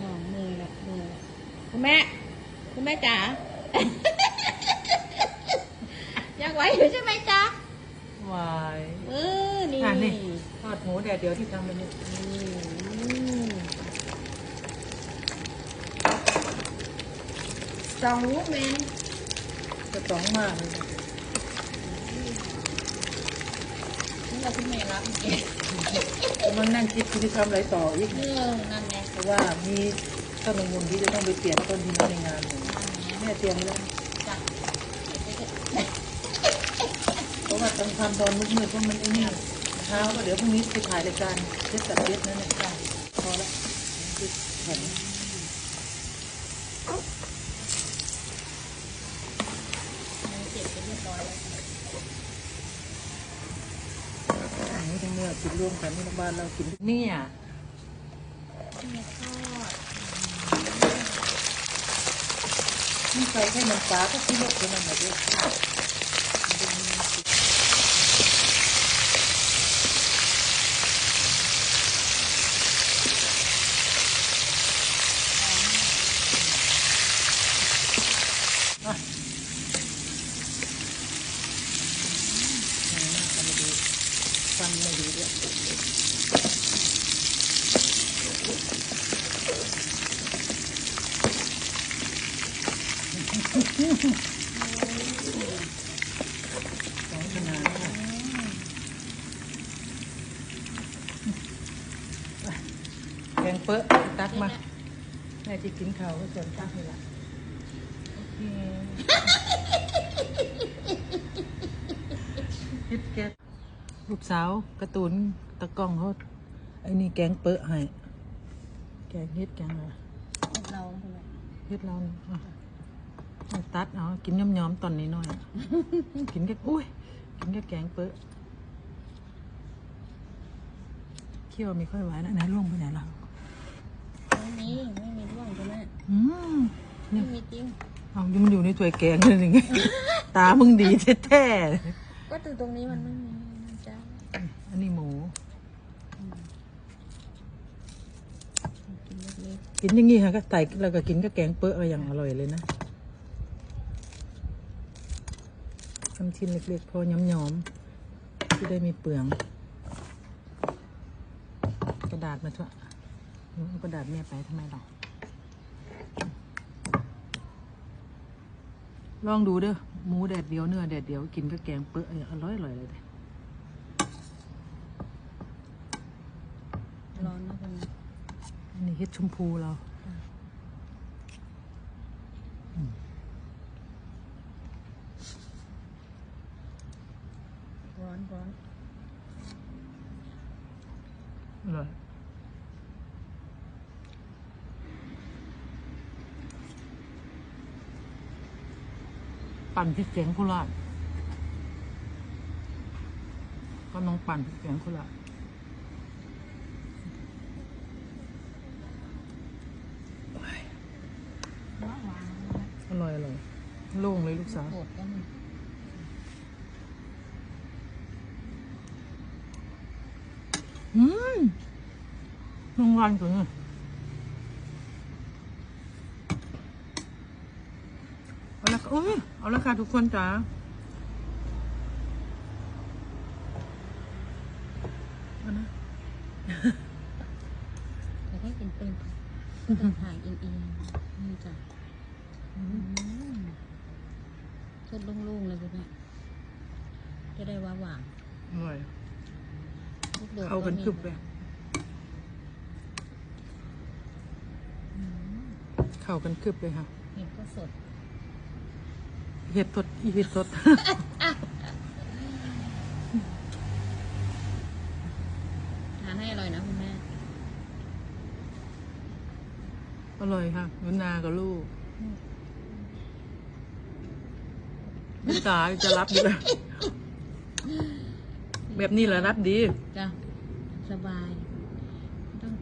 หนองมือละมือละคุณแม่ คุณแม่จ๋ายังไหวอยู่ใช่ไหมจ๊ะวายเออ นี่อะนี่ทอดหมูแดดเดียวที่ทำไปนี่อืมสองลูกเมนจะสองมากเลยนี่เราคุณแม่รับเองมันนั่งคิดที่จะทำอะไรต่ออีกเออนั่นไงเพ ราะว่ามีต้นองุ่นที่จะต้องไปเปลี่ยนต้นที่นั่นในงานอยู่แม่เตรียมไว้แล้วเพราะว่าต้องทำตอนมืดๆเพราะมันไอ้นี่เช้าก็เดี๋ยวพรุ่งนี้ไปถ่ายรายการเทสตัดเทสนั่นแหละจ้ะพอละคิดแข็งเสร็จไปเรียบร้อยแล้วหมูทั้งเนื้อกินร่วมกันที่บ้านเรากินเนี่ย นี่ยทอดนี่ใส่แค่น้ำปลาก็กินรสของมันหมดเลยอะอืมทำไม่ดีฟันไม่ดีด้วยสองขนาดค่ะ แกงเปอะตักมาแม่จะกินข้าวก็ส่วนตักนี่แหละโอเคเฮ็ดแกงลูกสาวการ์ตูนตะกล้องเขาไอ้นี่แกงเปอะให้แกงเฮ็ดแกงอะไรเราคุณแม่เฮ็ดเรานี่อะเอา ตัดเอากินย้อมๆตอนนี้หน่อย กินแค่อุ้ย กินแค่แกงเปอะเคี่ยวไม่ค่อยไหวนะไหนล่วงไปไหนล่ะไม่มี ไม่มีร่วงคุณแม่อืมไม่มีจริงเอาอยู่มันอยู่ในถ้วยแกงเลยอย่างเงี้ยตามึงดีแท้ก็ từ ตรงนี้มันไม่มีนะจ๊ะๆอันนี้หมู กินเล็กกินอย่างงี้ค่ะก็ใส่แล้วก็กินก็แกงเปอะอะไรอย่างอร่อยเลยนะ ทำชิ้นเล็กๆพอย้อมๆที่ได้มีเปลือง กระดาษมาเถอะหนูเอากระดาษแม่ไปทำไมหรอกลองดูเด้อหมูแดดเดียวเนื้อแดดเดียวกินก็แกงเปอะอร่อยอร่อยๆเลยเด้อๆร้อนนะคุณแม่อันนี้เฮ็ดชมพูเรา ร้อนร้อนอร่อยปั่นพริกแกงโคราชก็น้องปั่นพริกแกงโคราชว้าวางอร่อยอร่อยโล่งเลยลูกสาวโหดก็มี อืมรางวัลตัวนี้เอาละค่ะอุ้ยเอาละค่ะทุกคนจ๋าเอานะแต่ให้เป็นเป็นก็ต้องถ่ายเอียงๆนี่จ้ะอืมชดโล่งๆเลยคุณแม่จะได้ว่าหวานอร่อย ลูกโดดเข้ากันมีคึบเลยอืมเข้ากันคึบเลยค่ะเห็ดก็สดเห็ดสดอีเห็ดสดทานให้อร่อยนะคุณแม่อร่อยค่ะนุนากับลูกน้ำตาจะรับอยู่แล้วแบบนี้แหละรับดีจ้ะ สบายต้อง